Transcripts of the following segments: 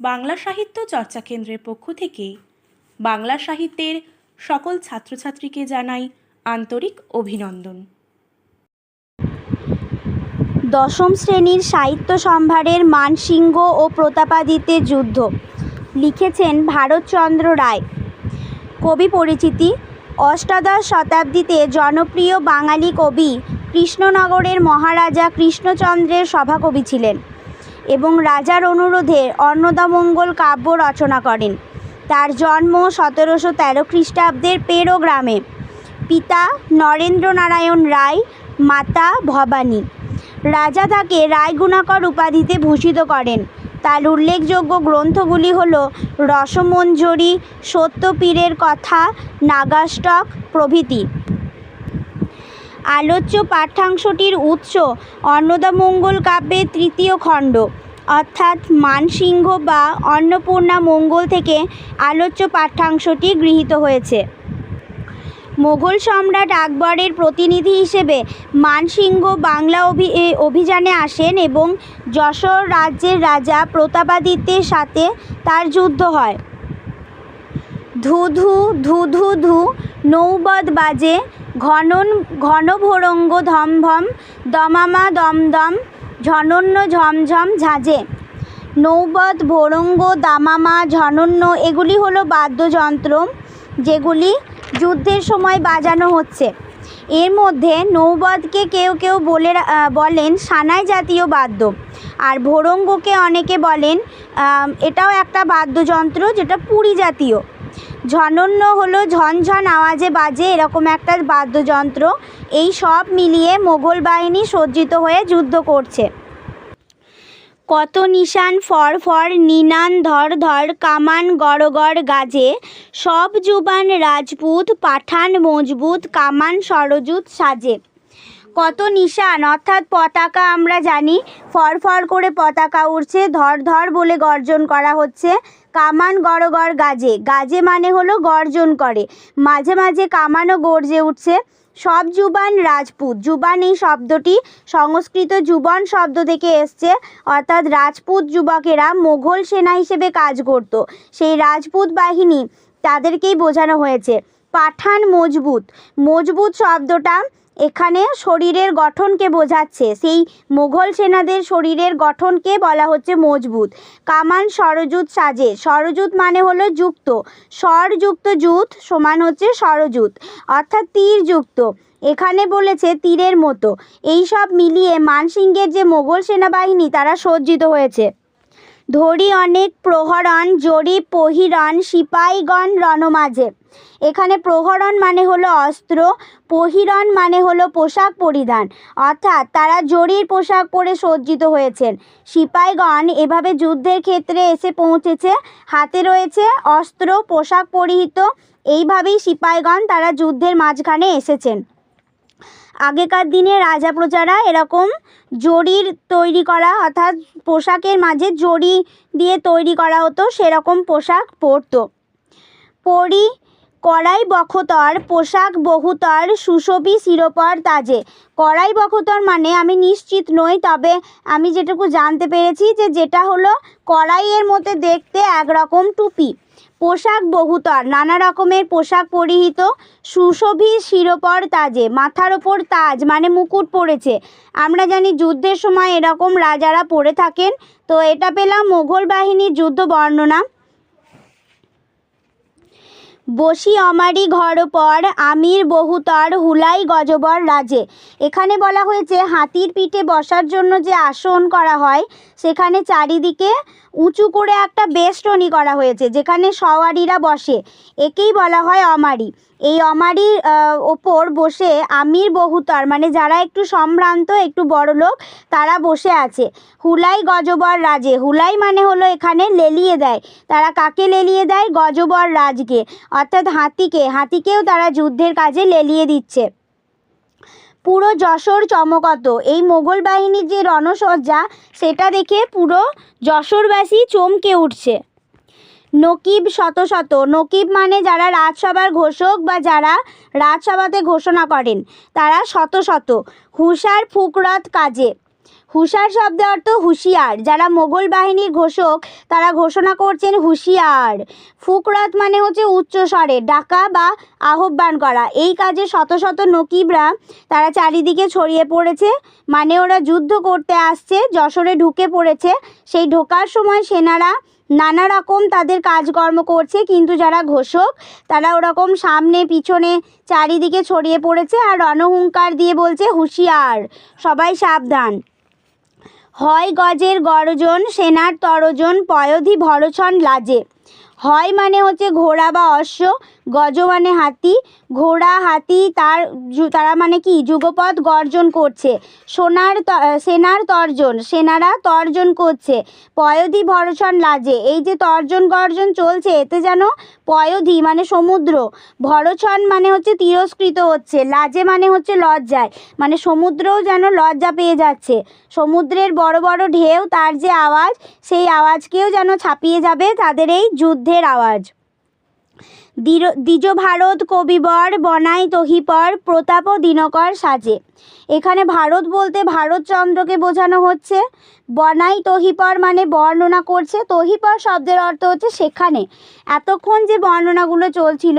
বাংলা সাহিত্য চর্চা কেন্দ্রের পক্ষ থেকে বাংলা সাহিত্যের সকল ছাত্রছাত্রীকে জানাই আন্তরিক অভিনন্দন। দশম শ্রেণির সাহিত্য সম্ভারের মানসিংহ ও প্রতাপাদিত্যের যুদ্ধ, লিখেছেন ভারতচন্দ্র রায়। কবি পরিচিতি, অষ্টাদশ শতাব্দীতে জনপ্রিয় বাঙালি কবি কৃষ্ণনগরের মহারাজা কৃষ্ণচন্দ্রের সভাকবি ছিলেন। এবং রাজার অনুরোধে অন্নদামঙ্গল কাব্য রচনা করেন। তার জন্ম সতেরোশো তেরো খ্রিস্টাব্দের পেরো গ্রামে। পিতা নরেন্দ্রনারায়ণ রায়, মাতা ভবানী। রাজা তাকে রায়গুণাকর উপাধিতে ভূষিত করেন। তার উল্লেখযোগ্য গ্রন্থগুলি হল রসমঞ্জরি, সত্যপীরের কথা, নাগাষ্টক প্রভৃতি। আলোচ্য পাঠ্যাংশটির উৎস অন্নদামঙ্গল কাব্যের তৃতীয় খণ্ড। অর্থাৎ মানসিংহ বা অন্নপূর্ণা মঙ্গল থেকে আলোচ্য পাঠ্যাংশটি গৃহীত হয়েছে। মোগল সম্রাট আকবরের প্রতিনিধি হিসেবে মানসিংহ বাংলা অভি অভিযানে আসেন এবং যশোর রাজ্যের রাজা প্রতাপাদিত্যের সাথে তার যুদ্ধ হয়। ধু ধু ধু ধু ধু নৌবদ বাজে, ঘনন, ঘনভোরঙ্গ ধমধম দমামা দমদম ঝনন্য ঝমঝম ঝাঁঝে। নৌবদ ভোরঙ্গ, দামামা, ঝনন্য, এগুলি হলো বাদ্যযন্ত্র, যেগুলি যুদ্ধের সময় বাজানো হচ্ছে। এর মধ্যে নৌবদকে কেউ কেউ বলে বলেন সানাই জাতীয় বাদ্য, আর ভোরঙ্গকে অনেকে বলেন এটাও একটা বাদ্যযন্ত্র যেটা পুরী জাতীয়। ঝনন্য হলো ঝনঝন আওয়াজে বাজে এরকম একটা বাদ্যযন্ত্র। এই সব মিলিয়ে মোগল বাহিনী সজ্জিত হয়ে যুদ্ধ করছে। কত নিশান ফর ফর নিনান ধর ধর কামান গড় গড় গাজে। সব জুবান রাজপুত, পাঠান মজবুত, কামান সরজুত সাজে। কত নিশান, অর্থাৎ পতাকা আমরা জানি ফর ফর করে পতাকা উড়ছে ধর ধর বলে গর্জন করা হচ্ছে। কামান গড় গড় গাজে। গাজে মানে হলো গর্জন করে। মাঝে মাঝে কামানও গর্জে উঠছে। সব জুবান রাজপুত। জুবান এই শব্দটি সংস্কৃত জুবন শব্দ থেকে এসছে। অর্থাৎ রাজপুত যুবকেরা মোঘল সেনা হিসেবে কাজ করত। সেই রাজপুত বাহিনী তাদেরকেই বোঝানো হয়েছে। পাঠান মজবুত। মজবুত শব্দটা এখানে শরীরের গঠনকে বোঝাচ্ছে। সেই মোঘল সেনাদের শরীরের গঠনকে বলা হচ্ছে মজবুত। কামান সরজুত সাজে। সরজুত মানে হলো যুক্ত। স্বরযুক্ত জুত সমান হচ্ছে সরজুত অর্থাৎ তীরযুক্ত এখানে বলেছে তীরের মতো। এই সব মিলিয়ে মানসিংহের যে মোগল সেনাবাহিনী, তারা সজ্জিত হয়েছে। ধরি অনেক প্রহরণ জরিপ পহিরণ সিপাহীগণ রণমাঝে। এখানে প্রহরণ মানে হলো অস্ত্র, পহিরণ মানে হলো পোশাক পরিধান। অর্থাৎ তারা জরির পোশাক পরে সজ্জিত হয়েছেন। সিপাহীগণ এভাবে যুদ্ধের ক্ষেত্রে এসে পৌঁছেছে, হাতে রয়েছে অস্ত্র, পোশাক পরিহিত। এইভাবেই সিপাহীগণ তারা যুদ্ধের মাঝখানে এসেছেন। আগেকার দিনে রাজা প্রজারা এরকম জরির তৈরি করা, অর্থাৎ পোশাকের মাঝে জরি দিয়ে তৈরি করা হতো, সেরকম পোশাক পরতো। পরি, কড়াই বখতর, পোশাক বহুতর, সুশোভী, শিরোপর তাজে। কড়াই বখতর মানে আমি নিশ্চিত নই, তবে আমি যেটুকু জানতে পেরেছি যে যেটা হলো কড়াইয়ের মধ্যে দেখতে একরকম টুপি। পোশাক বহুতর, নানা রকমের পোশাক পরিহিত সুশোভী শিরোপর তাজে, মাথার ওপর তাজ মানে মুকুট পড়েছে। আমরা জানি যুদ্ধের সময় এরকম রাজারা পরে থাকেন। তো এটা পেলাম মোঘল বাহিনীর যুদ্ধ বর্ণনা। বসি অমারি ঘর পর, আমির বহুতর হুলাই গজবর রাজে। এখানে বলা হয়েছে, হাতির পিঠে বসার জন্য যে আসন করা হয়, সেখানে চারিদিকে উঁচু করে একটা বেষ্টনী করা হয়েছে, যেখানে সওয়ারিরা বসে। একেই বলা হয় অমারি এই অমারির ওপর বসে আমির বহুতর মানে যারা একটু সম্ভ্রান্ত, একটু বড় লোক, তারা বসে আছে। হুলাই গজবর রাজে, হুলাই মানে হলো এখানে লেলিয়ে দেয়। তারা কাকে লেলিয়ে দেয়? গজবর রাজকে, অর্থাৎ হাতিকে। হাতিকেও তারা যুদ্ধের কাজে লেলিয়ে দিচ্ছে। পুরো যশোর চমকত। এই মোগল বাহিনীর যে রণসজ্জা, সেটা দেখে পুরো যশোরবাসী চমকে উঠছে। নকিব শত শত। নকিব মানে যারা রাজসভার ঘোষক বা যারা রাজসভাতে ঘোষণা করেন, তারা শত শত। হুঁশার ফুকরত কাজে। হুঁশার শব্দের অর্থ হুঁশিয়ার। যারা মোগল বাহিনীর ঘোষক, তারা ঘোষণা করছেন হুঁশিয়ার। ফুকরাত মানে হচ্ছে উচ্চ স্বরে, ডাকা বা আহ্বান করা। এই কাজে শত শত নকিবরা, তারা চারিদিকে ছড়িয়ে পড়েছে। মানে ওরা যুদ্ধ করতে আসছে, যশোরে ঢুকে পড়েছে। সেই ঢোকার সময় সেনারা নানা রকম তাদের কাজকর্ম করছে, কিন্তু যারা ঘোষক, তারা ওরকম সামনে, পিছনে, চারিদিকে ছড়িয়ে পড়েছে আর রণহুঙ্কার দিয়ে বলছে, হুঁশিয়ার, সবাই সাবধান। হয় গজের গরজন, সেনার তরজন, পয়ধি ভরছন লাজে। হয় মানে হচ্ছে ঘোড়া বা অশ্ব গজ মানে হাতি, ঘোড়া হাতি, তার তারা মানে কি? যুগপৎ গর্জন করছে। সোনার সেনার তর্জন, সেনারা তর্জন করছে। পয়ধি ভরসন লাজে, এই যে তর্জন গর্জন চলছে, এতে যেন পয়ধি মানে সমুদ্র। ভরছন মানে হচ্ছে তিরস্কৃত হচ্ছে, লাজে মানে হচ্ছে লজ্জায়। মানে সমুদ্রও যেন লজ্জা পেয়ে যাচ্ছে। সমুদ্রের বড় বড় ঢেউ, তার যে আওয়াজ, সেই আওয়াজকেও যেন ছাপিয়ে যাবে তাদের এই যুদ্ধের আওয়াজ। দ্বিজ ভারত কবিবর বনাই তহিপর প্রতাপ ও দিনকর সাজে। এখানে ভারত বলতে ভারতচন্দ্রকে বোঝানো হচ্ছে। বনাই তহিপর মানে বর্ণনা করছে। তহিপর শব্দের অর্থ হচ্ছে সেখানে। এতক্ষণ যে বর্ণনাগুলো চলছিল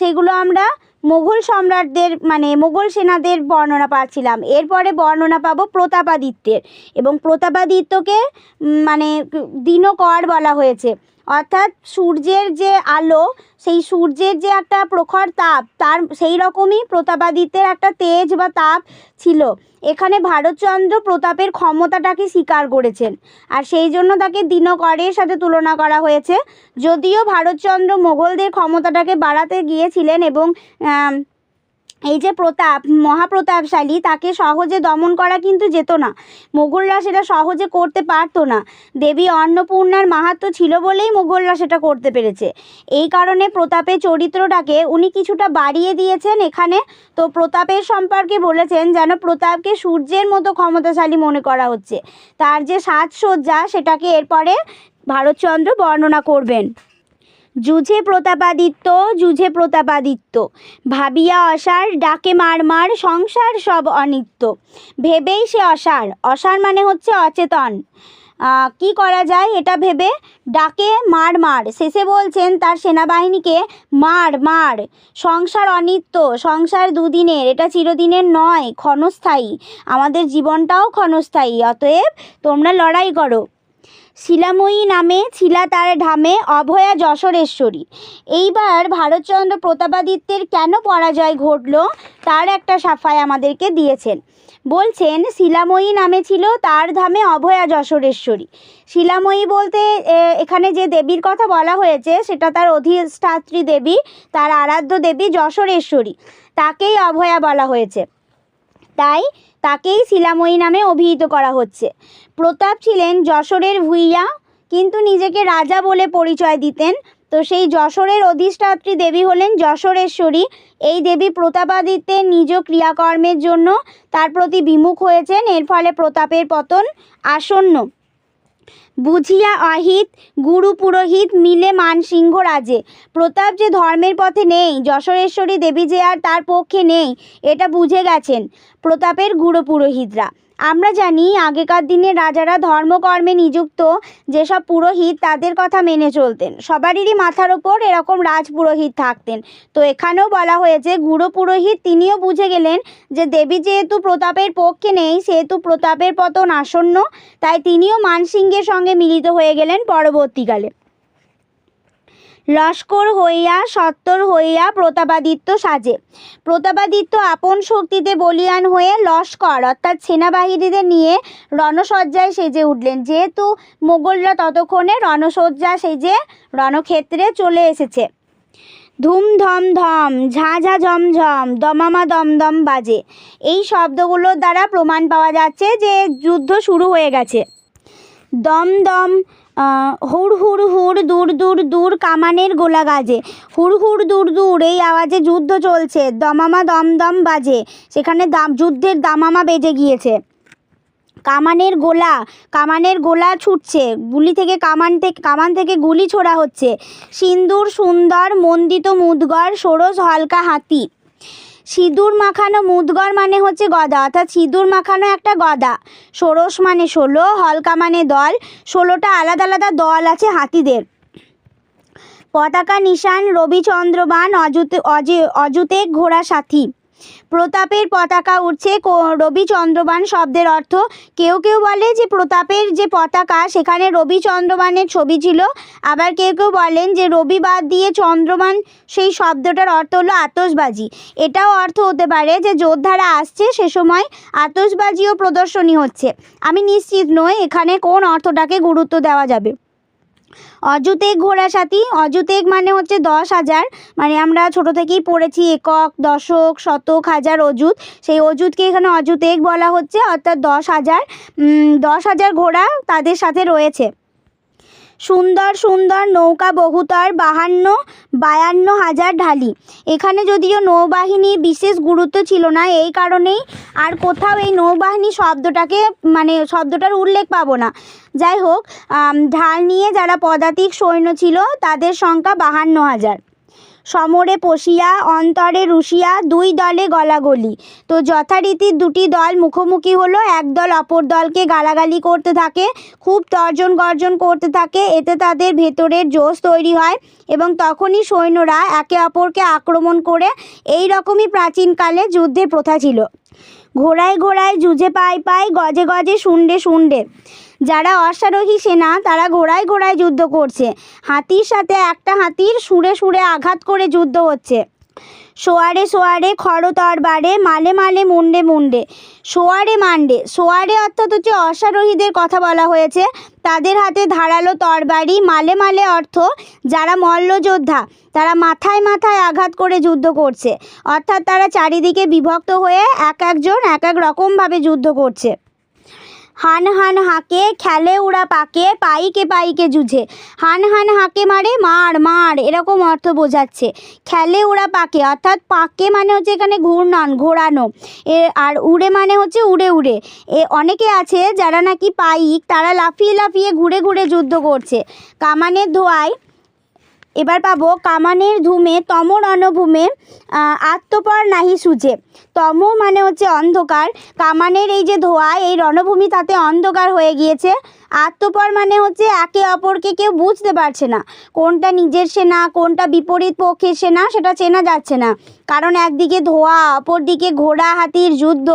সেগুলো আমরা মোগল সম্রাটদের মানে মোগল সেনাদের বর্ণনা পাচ্ছিলাম। এরপরে বর্ণনা পাবো প্রতাপাদিত্যের। এবং প্রতাপাদিত্যকে মানে দিনকর বলা হয়েছে। অর্থাৎ সূর্যের যে আলো, সেই সূর্যের যে একটা প্রখর তাপ, তার সেই রকমই প্রতাপাদিত্যের একটা তেজ বা তাপ ছিল। এখানে ভারতচন্দ্র প্রতাপের ক্ষমতাটাকে স্বীকার করেছেন। আর সেই জন্য তাকে দিনকরের সাথে তুলনা করা হয়েছে। যদিও ভারতচন্দ্র মোগলদের ক্ষমতাটাকে বাড়াতে গিয়েছিলেন এবং এই যে প্রতাপ, মহাপ্রতাপশালী, তাকে সহজে দমন করা কিন্তু যেত না। মোগলরা সেটা সহজে করতে পারতো না। দেবী অন্নপূর্ণার মাহাত্ম্য ছিল বলেই মোগলরা সেটা করতে পেরেছে। এই কারণে প্রতাপের চরিত্রটাকে উনি কিছুটা বাড়িয়ে দিয়েছেন এখানে। তো প্রতাপের সম্পর্কে বলেছেন যেন প্রতাপকে সূর্যের মতো ক্ষমতাশালী মনে করা হচ্ছে। তার যে সাজসজ্জা, সেটাকে এরপরে ভারতচন্দ্র বর্ণনা করবেন। যুঝে প্রতাপাদিত্য যুঝে প্রতাপাদিত্য। ভাবিয়া অসার, ডাকে মার মার, সংসার সব অনিত্য। ভেবেই সে অসার। অসার মানে হচ্ছে অচেতন। কি করা যায় এটা ভেবে? ডাকে মার মার। শেষে বলছেন তার সেনাবাহিনীকে, মার মার। সংসার অনিত্য। সংসার দুদিনের। এটা চিরদিনের নয়। ক্ষণস্থায়ী। আমাদের জীবনটাও ক্ষণস্থায়ী। অতএব তোমরা লড়াই করো। শিলাময়ী নামে ছিলা তার ঢামে অভয়া যশোরেশ্বরী। এইবার ভারতচন্দ্র প্রতাপাদিত্যের কেন পরাজয় ঘটল তার একটা সাফাই আমাদেরকে দিয়েছেন। বলছেন, শিলাময়ী নামে ছিল তার ধামে অভয়া যশোরেশ্বরী। শিলাময়ী বলতে এখানে যে দেবীর কথা বলা হয়েছে, সেটা তার অধিষ্ঠাত্রী দেবী, তার আরাধ্য দেবী যশোরেশ্বরী। তাকেই অভয়া বলা হয়েছে। তাই তাকেই শিলাময়ী নামে অভিহিত করা হচ্ছে। প্রতাপ ছিলেন যশোরের ভূঁইয়া, কিন্তু নিজেকে রাজা বলে পরিচয় দিতেন। তো সেই যশোরের অধিষ্ঠাত্রী দেবী হলেন যশোরেশ্বরী। এই দেবী প্রতাপাদিত্যের নিজ ক্রিয়াকর্মের জন্য তার প্রতি বিমুখ হয়েছেন। এর ফলে প্রতাপের পতন আসন্ন। বুঝিয়া অহিত, গুরু পুরোহিত মিলে মানসিংহ রাজে। প্রতাপ যে ধর্মের পথে নেই, যশোরেশ্বরী দেবী যে আর তার পক্ষে নেই, এটা বুঝে গেছেন প্রতাপের গুরু পুরোহিতরা। আমরা জানি আগেকার দিনে রাজারা ধর্মকর্মে নিযুক্ত, যেসব পুরোহিত তাদের কথা মেনে চলতেন। সবারই মাথার ওপর এরকম রাজ পুরোহিত থাকতেন। তো এখানেও বলা হয়েছে, গুরু পুরোহিত তিনিও বুঝে গেলেন যে দেবী যেহেতু প্রতাপের পক্ষে নেই, সেহেতু প্রতাপের পতন আসন্ন, তাই তিনিও মানসিংহের সঙ্গে মিলিত হয়ে গেলেন পরবর্তীকালে। লস্কর হইয়া সত্তর হইয়া প্রতাপাদিত্য সাজে। প্রতাপাদিত্য আপন শক্তিতে বলিয়ান হয়ে লস্কর অর্থাৎ সেনাবাহিনীদের নিয়ে রণসজ্জায় সেজে উঠলেন। যেহেতু মোগলরা ততক্ষণে রণসজ্জা সেজে রণক্ষেত্রে চলে এসেছে। ধুম ধম ধম ঝাঁ ঝা ঝমঝম দমামা দমদম বাজে। এই শব্দগুলোর দ্বারা প্রমাণ পাওয়া যাচ্ছে যে যুদ্ধ শুরু হয়ে গেছে। দম দম আহ, হুড় হুড় হুড় দূর দূর দূর কামানের গোলা গাজে হুড় হুড় দূর দূর এই আওয়াজে যুদ্ধ চলছে। দমামা দমদম বাজে। সেখানে দাম, যুদ্ধের দামামা বেজে গিয়েছে। কামানের গোলা কামানের গোলা ছুটছে। গুলি থেকে কামান থেকে কামান থেকে গুলি ছোড়া হচ্ছে। সিন্দুর, সুন্দর, মন্দিত মুদগর ষোড়শ, হালকা হাতি। সিঁদুর মাখানো মুদগর মানে হচ্ছে গদা, অর্থাৎ সিঁদুর মাখানো একটা গদা। ষোড়শ মানে ষোলো, হলকা মানে দল, ষোলোটা আলাদা আলাদা দল আছে হাতিদের। পতাকা নিশান, রবিচন্দ্রবান অজুতে অজে অযুতে ঘোড়া সাথী। প্রতাপের পতাকা উঠছে রবিচন্দ্রবান শব্দের অর্থ, কেউ কেউ বলে যে প্রতাপের যে পতাকা, সেখানে রবিচন্দ্রবানের ছবি ছিল। আবার কেউ কেউ বলেন যে রবি বাদ দিয়ে চন্দ্রমান সেই শব্দটার অর্থ হলো আতশবাজি। এটাও অর্থ হতে পারে যে যোদ্ধারা আসছে, সে সময় আতশবাজিও প্রদর্শনী হচ্ছে। আমি নিশ্চিত নই এখানে কোন অর্থটাকে গুরুত্ব দেওয়া যাবে। অযুতেক ঘোড়া সাথী, অযুতেক মানে হচ্ছে দশ হাজার। মানে আমরা ছোট থেকেই পড়েছি একক, দশক, শতক, হাজার অযুত। সেই অযুতকে এখানে অযুতেক বলা হচ্ছে, অর্থাৎ দশ হাজার। দশ হাজার ঘোড়া তাদের সাথে রয়েছে। সুন্দর সুন্দর নৌকা বহুতর বাহান্ন, বায়ান্ন হাজার ঢালি। এখানে যদিও নৌবাহিনী বিশেষ গুরুত্ব ছিল না, এই কারণেই আর কোথাও এই নৌবাহিনী শব্দটাকে মানে শব্দটার উল্লেখ পাবো না। যাই হোক ঢাল নিয়ে যারা পদাতিক সৈন্য ছিল, তাদের সংখ্যা বাহান্ন হাজার। সমরে পশিয়া অন্তরে রুশিয়া, দুই দলে গলাগলি। তো যথারীতি দুটি দল মুখোমুখি হলো, এক দল অপর দলকে গালাগালি করতে থাকে, খুব তর্জন গর্জন করতে থাকে, এতে তাদের ভেতরের জোশ তৈরি হয় এবং তখনই সৈন্যরা একে অপরকে আক্রমণ করে এই রকমই প্রাচীনকালে যুদ্ধের প্রথা ছিল। ঘোড়ায় ঘোড়ায় যুঝে পায় পায় গজে গজে শুন্ডে শুন্ডে। যারা অশ্বারোহী সেনা, তারা ঘোড়ায় ঘোড়ায় যুদ্ধ করছে। হাতির সাথে একটা হাতির সুরে সুরে আঘাত করে যুদ্ধ হচ্ছে। সোয়ারে সোয়ারে খড়তরবারে মালে মালে মুন্ডে মুন্ডে। সোয়ারে মান্ডে। সোয়ারে অর্থাৎ হচ্ছে অশ্বারোহীদের কথা বলা হয়েছে। তাদের হাতে ধারালো তরবারি, মালে মালে অর্থ যারা মল্লযোদ্ধা তারা মাথায় মাথায় আঘাত করে যুদ্ধ করছে। অর্থাৎ তারা চারিদিকে বিভক্ত হয়ে এক একজন এক এক রকমভাবে যুদ্ধ করছে। হান হান হাঁকে, খেলে উড়া পাকে, পাইকে পাইকে জুঝে হান হান হাঁকে মারে, মার মার, এরকম অর্থ বোঝাচ্ছে। খেলে উড়া পাকে, অর্থাৎ পাকে মানে হচ্ছে এখানে ঘূর্ণন, ঘোরানো। এ, আর উড়ে মানে হচ্ছে উড়ে উড়ে। এ, অনেকে আছে যারা নাকি পাইক, তারা লাফিয়ে লাফিয়ে ঘুরে ঘুরে যুদ্ধ করছে। কামানের ধোয়ায় এবার পাবো কামানের ধুমে তম রণভূমে আত্মপর নাহি সুঝে তম মানে হচ্ছে অন্ধকার। কামানের এই যে ধোঁয়া, এই রণভূমি তাতে অন্ধকার হয়ে গিয়েছে। আত্মপর মানে হচ্ছে একে অপরকে কেউ বুঝতে পারছে না। কোনটা নিজের সেনা কোনটা বিপরীত পক্ষের সেনা সেটা চেনা যাচ্ছে না। কারণ একদিকে ধোঁয়া অপর দিকে ঘোড়া হাতির যুদ্ধ।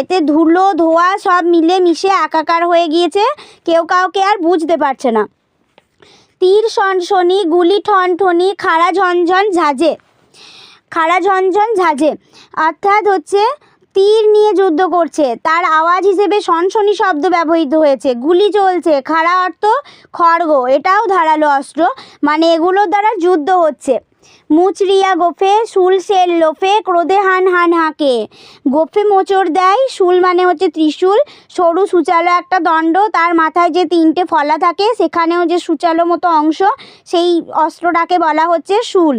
এতে ধুলো, ধোঁয়া সব মিলে মিশে একাকার হয়ে গিয়েছে। কেউ কাউকে আর বুঝতে পারছে না। তীর সনসনি, গুলি ঠনঠনি, খাড়া ঝনঝন ঝাঁঝে। খাড়া ঝনঝন ঝাঁঝে। অর্থাৎ হচ্ছে তীর নিয়ে যুদ্ধ করছে। তার আওয়াজ হিসেবে সনসনি শব্দ ব্যবহৃত হয়েছে। গুলি চলছে। খাড়া অর্থ খড়গ। এটাও ধারালো অস্ত্র। মানে এগুলোর দ্বারা যুদ্ধ হচ্ছে। মুচরিয়া গোফে, শুল সেল লোফে, ক্রোধে হান হান হাঁকে। গোফে মোচড় দেয়, শুল মানে হচ্ছে ত্রিশূল। সরু সুচালো একটা দণ্ড, তার মাথায় যে তিনটে ফলা থাকে, সেখানেও যে সুচালো মতো অংশ, সেই অস্ত্রটাকে বলা হচ্ছে শুল।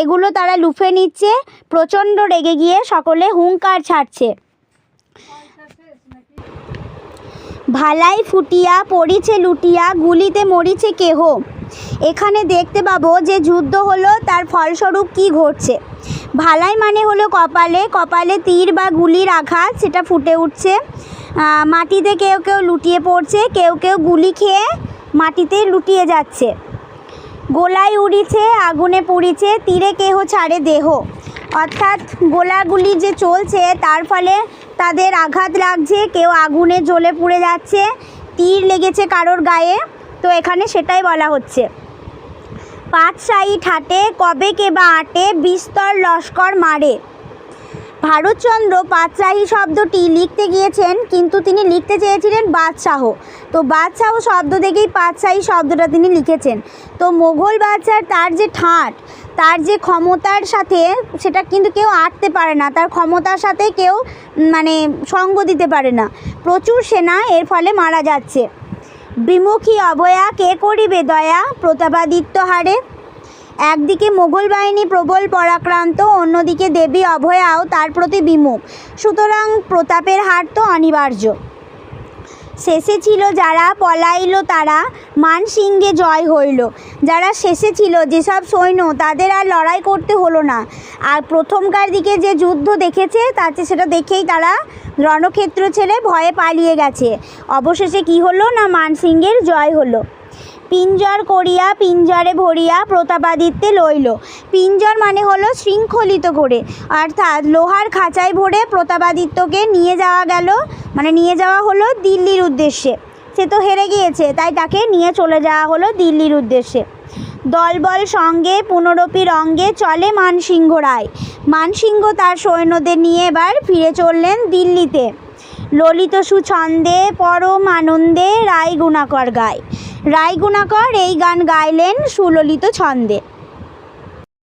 এগুলো তারা লুফে নিচ্ছে, প্রচণ্ড রেগে গিয়ে সকলে হুঙ্কার ছাড়ছে। ভালাই ফুটিয়া, পড়িছে লুটিয়া, গুলিতে মরিছে কেহ? এখানে দেখতে পাবো যে যুদ্ধ হলো, তার ফলস্বরূপ কি ঘটছে। ভালাই মানে হলো কপালে কপালে তীর বা গুলির আঘাত, সেটা ফুটে উঠছে। মাটিতে কেউ কেউ লুটিয়ে পড়ছে, কেউ কেউ গুলি খেয়ে মাটিতে লুটিয়ে যাচ্ছে। গোলায় উড়িছে, আগুনে পুড়িছে, তীরে কেহ ছাড়ে দেহ। অর্থাৎ গোলাগুলি যে চলছে, তার ফলে তাদের আঘাত লাগছে, কেউ আগুনে জ্বলে পুড়ে যাচ্ছে, তীর লেগেছে কারোর গায়ে। তো এখানে সেটাই বলা হচ্ছে। পাঁচ সাইট হাটে কবে কে বা আটে, বিস্তর লস্কর মারে। ভারতচন্দ্র পাতশাহী শব্দটি লিখতে গিয়েছেন, কিন্তু তিনি লিখতে চেয়েছিলেন বাদশাহ। তো বাদশাহ শব্দ থেকেই পাতশাহী শব্দটা তিনি লিখেছেন। তো মোঘল বাদশার তার যে ঠাঁট, তার যে ক্ষমতার সাথে সেটা কিন্তু কেউ আটতে পারে না, তার ক্ষমতার সাথে কেউ মানে সঙ্গ দিতে পারে না। প্রচুর সেনা এর ফলে মারা যাচ্ছে। বিমুখী অবয়া কে করিবে দয়া? প্রতাপাদিত্য হারে। একদিকে মোগল বাহিনী প্রবল পরাক্রান্ত, অন্যদিকে দেবী অভয়াও তার প্রতি বিমুখ। সুতরাং প্রতাপের হার তো অনিবার্য। শেষে ছিল যারা পলাইল তারা, মানসিংহে জয় হইল। যারা শেষে ছিল, যেসব সৈন্য, তাদের আর লড়াই করতে হলো না। আর প্রথমকার দিকে যে যুদ্ধ দেখেছে, তাতে সেটা দেখেই তারা রণক্ষেত্র ছেড়ে ভয়ে পালিয়ে গেছে। অবশেষে কি হলো না মানসিংহের জয় হলো? পিঞ্জর করিয়া পিঞ্জরে ভরিয়া প্রতাপাদিত্যে লইল। পিঞ্জর মানে হলো শৃঙ্খলিত করে অর্থাৎ লোহার খাঁচায় ভরে প্রতাপাদিত্যকে নিয়ে যাওয়া গেল। মানে নিয়ে যাওয়া হলো দিল্লির উদ্দেশ্যে। সে তো হেরে গিয়েছে, তাই তাকে নিয়ে চলে যাওয়া হলো দিল্লির উদ্দেশ্যে। দলবল সঙ্গে পুনরপি রঙ্গে চলে মানসিংহ রায়। মানসিংহ তার সৈন্যদের নিয়ে এবার ফিরে চললেন দিল্লিতে। ললিত সুছন্দে পরম আনন্দে রায় গুণাকর গায়। রায় গুণাকর এই গান গাইলেন সুললিত ছন্দে।